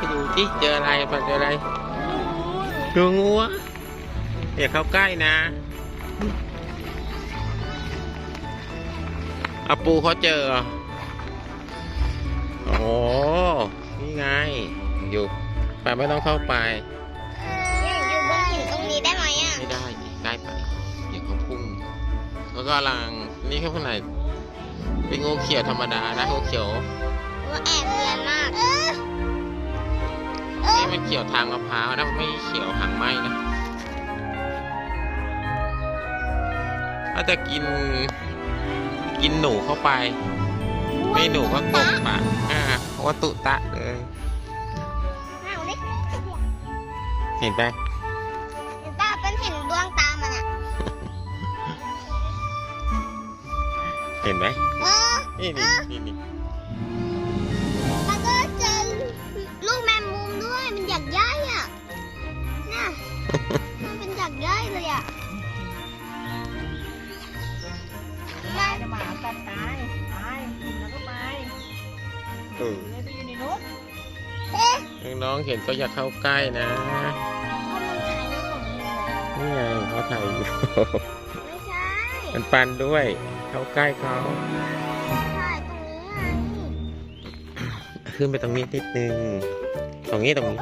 ปันเจออะไรดูงูอะอย่าเข้าใกล้นะ อาปูเขาเจอเหรอโอ้นี่ไง อยู่ไปไม่ต้องเข้าไป อยู่บนหินตรงนี้ได้ไหมอะ ไม่ได้ใกล้ไปเดี๋ยวเขาพุ่งแล้วก็ลังนี่แค่ข้างในเป็นงูเขียวธรรมดานะงูเขียวว่าแอบเนียนมากนี่มันเขียวทางมะพร้าวนะไม่เขียวหางไหมนะถ้าจะกิน กินหนูเข้าไป ไม่หนูก็กลมปากอ่าเพราะว่าตุตะเลยเอาดิเห็นไหมเห็นป้าเป็นเห็นดวงตามันอะเห็นไหมเออนี่นี่นี่ มันเป็นอยากย่ายเลยอะตายนะหมากัดตายตายแล้วก็ไปเออเลยไปอยู่ในนู้นเอ๊ะน้องๆเห็นก็อย่าเข้าใกล้นะเพราะมันถ่ายรูปของมันเลยนี่ไงเขาถ่ายอยู่ไม่ใช่มันปันด้วย เข้าใกล้เขาถ่ายตรงนี้ไงขึ้นไปตรงนี้นิดนึงตรงนี้ตรงนี้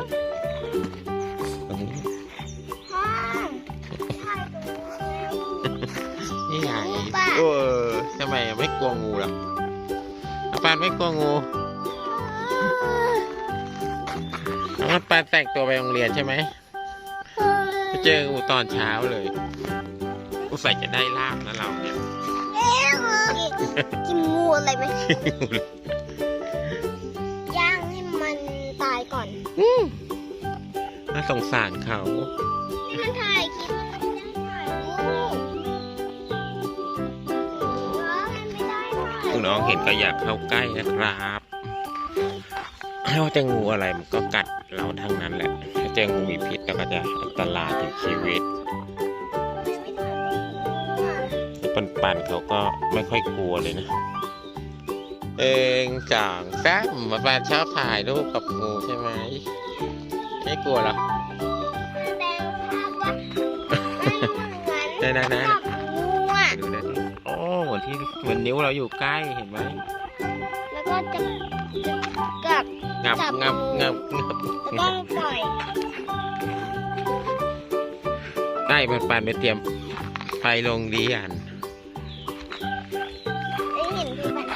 งูป่ะเออทำไมไม่กลัวงูล่ะน้ำปานไม่กลัวงูน้ำปานแต่งตัวไปโรงเรียนใช่ไหมไปเจองูตอนเช้าเลยอุตส่าห์จะได้ลาบนะเราเนี่ยเอ๊ะกินงูอะไรไหมย่างให้มันตายก่อนน่าสงสารเขาที่มันถ่ายคลิป น้องเห็นก็อยากเข้าใกล้นะครับไม่ว่าจะงูอะไรมันก็กัดเราทั้งนั้นแหละ ถ้าเจองูมีพิษเราก็จะอันตรายถึงชีวิตปันปันๆเขาก็ไม่ค่อยกลัวเลยนะ เองจ่างแซมมาแฟนชอบถ่ายรูปกับงูใช่ไหมไม่กลัวหรอกแสดงภาพว่ามันเหมือนไมือนนิ้วเราอยู่ใกล้เห็นไหมแล้วก็จะจะกัดงับจับงับงูงับงับแล้วก็ปล่อยได้ปันปันๆไปเตรียมไปโรงเรียนไอ้เห็นคือมัน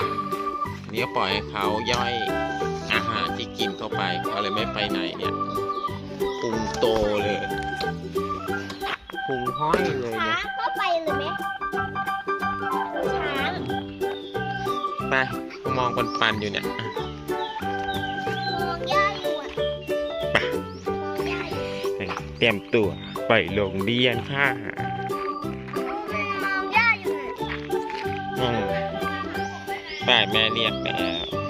นี่ก็ปล่อยให้เขาย่อยอาหารที่กินเข้าไปเขาเลยไม่ไปไหนเนี่ยพุงโตเลยพุงห้อยเลยช้าเนี่ยงก็ไปเลยไหม ไปมองปันปันๆอยู่เนี่ยมองย่าอยู่อะมองย่าอยู่เตรียมตัวไปโรงเรียนค่ะมองย่าอยู่น่ะอืมไปแม่เรียกแล้ว